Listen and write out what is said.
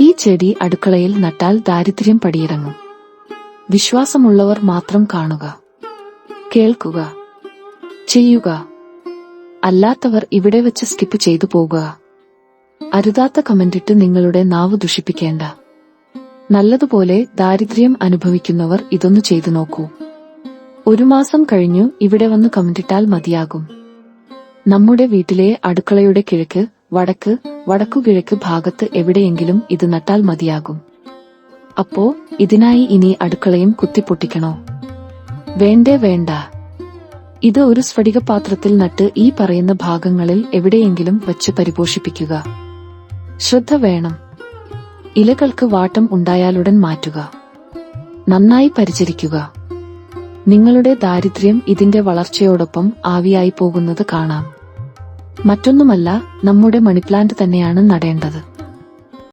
ഈ ചെടി അടുക്കളയിൽ നട്ടാൽ ദാരിദ്ര്യം പടിയിറങ്ങും. വിശ്വാസമുള്ളവർ മാത്രം കാണുക. കേൾക്കുക. ചെയ്യുക. അല്ലാത്തവർ ഇവിടെ വെച്ച് സ്കിപ്പ് ചെയ്തു പോകുക. അരുതാത്ത കമന്റിട്ട് നിങ്ങളുടെ നാവ് ദുഷിപ്പിക്കേണ്ട. നല്ലതുപോലെ ദാരിദ്ര്യം അനുഭവിക്കുന്നവർ ഇതൊന്നു ചെയ്തു നോക്കൂ. ഒരു മാസം കഴിഞ്ഞു ഇവിടെ വന്ന് കമന്റിട്ടാൽ മതിയാകും. നമ്മുടെ വീട്ടിലെ അടുക്കളയുടെ കിഴക്ക് വടക്ക് വടക്കുകിഴക്ക് ഭാഗത്ത് എവിടെയെങ്കിലും ഇത് നട്ടാൽ മതിയാകും. അപ്പോ ഇതിനായി ഇനി അടുക്കളയും കുത്തിപ്പൊട്ടിക്കണോ? വേണ്ടേ വേണ്ട. ഇത് ഒരു സ്ഫടിക പാത്രത്തിൽ നട്ട് ഈ പറയുന്ന ഭാഗങ്ങളിൽ എവിടെയെങ്കിലും വച്ച് പരിപോഷിപ്പിക്കുക. ശ്രദ്ധ വേണം. ഇലകൾക്ക് വാട്ടം ഉണ്ടായാലുടൻ മാറ്റുക. നന്നായി പരിചരിക്കുക. നിങ്ങളുടെ ദാരിദ്ര്യം ഇതിന്റെ വളർച്ചയോടൊപ്പം ആവിയായി പോകുന്നത് കാണാം. മറ്റൊന്നുമല്ല നമ്മുടെ മണിപ്ലാന്റ് തന്നെയാണ് നടേണ്ടത്.